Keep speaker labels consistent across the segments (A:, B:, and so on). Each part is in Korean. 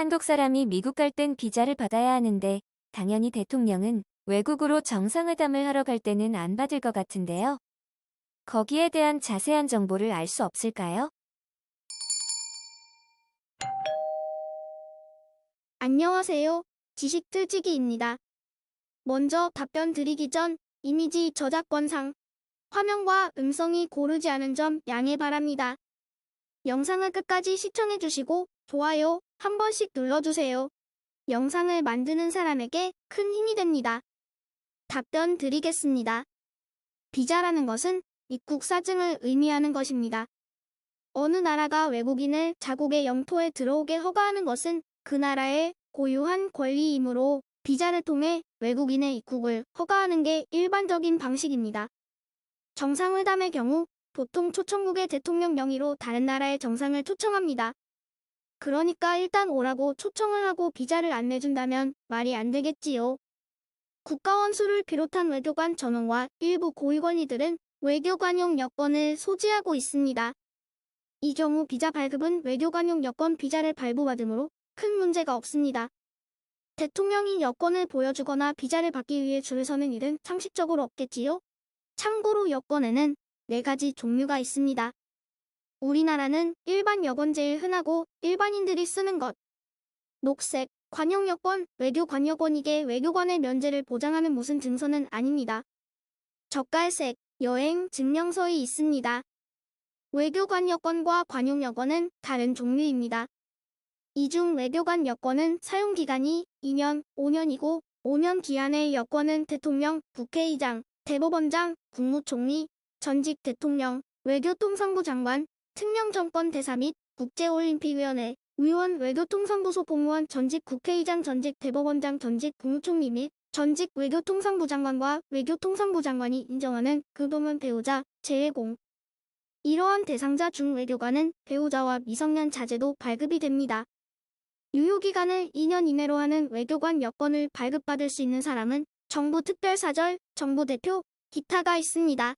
A: 한국 사람이 미국 갈 땐 비자를 받아야 하는데 당연히 대통령은 외국으로 정상회담을 하러 갈 때는 안 받을 것 같은데요. 거기에 대한 자세한 정보를 알 수 없을까요?
B: 안녕하세요. 지식틀지기입니다. 먼저 답변 드리기 전 이미지 저작권상 화면과 음성이 고르지 않은 점 양해 바랍니다. 영상을 끝까지 시청해주시고 좋아요 한 번씩 눌러주세요. 영상을 만드는 사람에게 큰 힘이 됩니다. 답변 드리겠습니다. 비자라는 것은 입국 사증을 의미하는 것입니다. 어느 나라가 외국인을 자국의 영토에 들어오게 허가하는 것은 그 나라의 고유한 권리이므로 비자를 통해 외국인의 입국을 허가하는 게 일반적인 방식입니다. 정상회담의 경우 보통 초청국의 대통령 명의로 다른 나라의 정상을 초청합니다. 그러니까 일단 오라고 초청을 하고 비자를 안 내준다면 말이 안 되겠지요. 국가원 수를 비롯한 외교관 전원과 일부 고위권위들은 외교관용 여권을 소지하고 있습니다. 이 경우 비자 발급은 외교관용 여권 비자를 발부받으므로 큰 문제가 없습니다. 대통령이 여권을 보여주거나 비자를 받기 위해 줄을 서는 일은 상식적으로 없겠지요? 참고로 여권에는 네 가지 종류가 있습니다. 우리나라는 일반 여권 제일 흔하고 일반인들이 쓰는 것. 녹색, 관용 여권, 외교 관여권 이게 외교관의 면제를 보장하는 무슨 증서는 아닙니다. 젓갈색, 여행 증명서이 있습니다. 외교관 여권과 관용 여권은 다른 종류입니다. 이중 외교관 여권은 사용기간이 2년, 5년이고 5년 기한의 여권은 대통령, 국회의장, 대법원장, 국무총리, 전직 대통령, 외교통상부 장관, 특명정권 대사 및 국제올림픽위원회, 위원 외교통상부소 공무원 전직 국회의장 전직 대법원장 전직 국무총리 및 전직 외교통상부 장관과 외교통상부 장관이 인정하는 그동안 배우자, 재외공. 이러한 대상자 중 외교관은 배우자와 미성년 자제도 발급이 됩니다. 유효기간을 2년 이내로 하는 외교관 여권을 발급받을 수 있는 사람은 정부 특별사절, 정부 대표, 기타가 있습니다.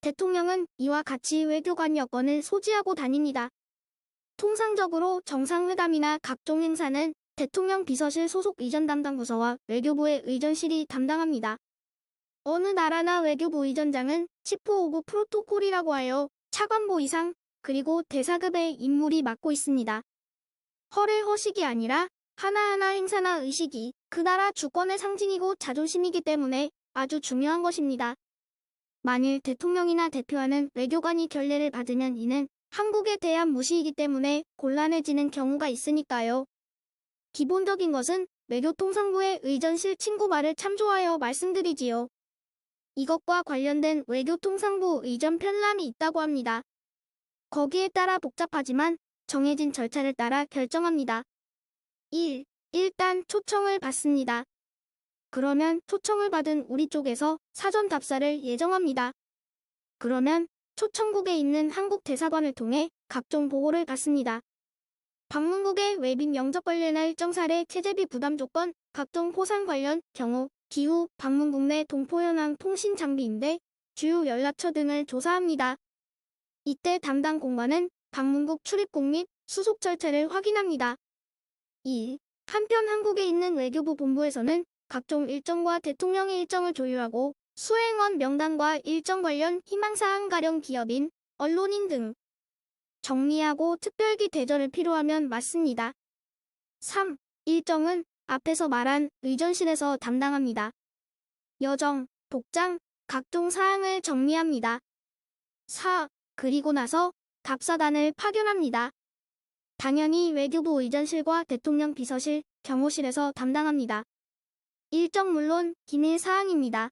B: 대통령은 이와 같이 외교관 여권을 소지하고 다닙니다. 통상적으로 정상회담이나 각종 행사는 대통령 비서실 소속 의전 담당 부서와 외교부의 의전실이 담당합니다. 어느 나라나 외교부 의전장은 치포 오브 프로토콜이라고 하여 차관보 이상 그리고 대사급의 인물이 맡고 있습니다. 허례 허식이 아니라 하나하나 행사나 의식이 그 나라 주권의 상징이고 자존심이기 때문에 아주 중요한 것입니다. 만일 대통령이나 대표하는 외교관이 결례를 받으면 이는 한국에 대한 무시이기 때문에 곤란해지는 경우가 있으니까요. 기본적인 것은 외교통상부의 의전실 친구 말을 참조하여 말씀드리지요. 이것과 관련된 외교통상부 의전 편람이 있다고 합니다. 거기에 따라 복잡하지만 정해진 절차를 따라 결정합니다. 1. 일단 초청을 받습니다. 그러면 초청을 받은 우리 쪽에서 사전 답사를 예정합니다. 그러면 초청국에 있는 한국 대사관을 통해 각종 보고를 받습니다. 방문국의 외빈 영접 관련한 일정 사례 체제비 부담 조건, 각종 포상 관련 경우, 기후, 방문국 내 동포 현황 통신 장비 임대, 주요 연락처 등을 조사합니다. 이때 담당 공관은 방문국 출입국 및 수속 절차를 확인합니다. 2. 한편 한국에 있는 외교부 본부에서는 각종 일정과 대통령의 일정을 조율하고 수행원 명단과 일정 관련 희망사항 가령 기업인, 언론인 등 정리하고 특별기 대절을 필요하면 맞습니다. 3. 일정은 앞에서 말한 의전실에서 담당합니다. 여정, 복장, 각종 사항을 정리합니다. 4. 그리고 나서 답사단을 파견합니다. 당연히 외교부 의전실과 대통령 비서실, 경호실에서 담당합니다. 일정 물론 기밀 사항입니다.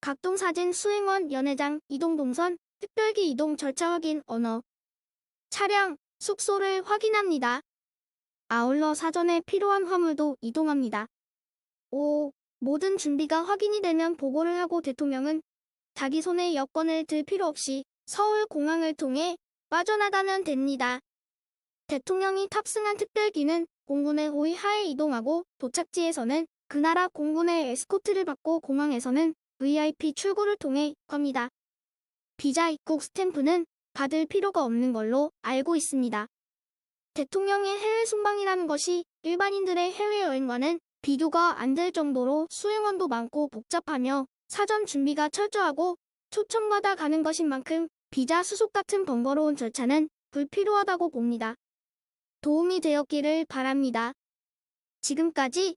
B: 각종 사진 수행원 연회장 이동 동선, 특별기 이동 절차 확인 언어, 차량, 숙소를 확인합니다. 아울러 사전에 필요한 화물도 이동합니다. 5. 모든 준비가 확인이 되면 보고를 하고 대통령은 자기 손에 여권을 들 필요 없이 서울 공항을 통해 빠져나가면 됩니다. 대통령이 탑승한 특별기는 공군의 호위 하에 이동하고 도착지에서는 그 나라 공군의 에스코트를 받고 공항에서는 VIP 출구를 통해 겁니다. 비자 입국 스탬프는 받을 필요가 없는 걸로 알고 있습니다. 대통령의 해외 순방이라는 것이 일반인들의 해외여행과는 비교가 안 될 정도로 수행원도 많고 복잡하며 사전 준비가 철저하고 초청받아 가는 것인 만큼 비자 수속 같은 번거로운 절차는 불필요하다고 봅니다. 도움이 되었기를 바랍니다. 지금까지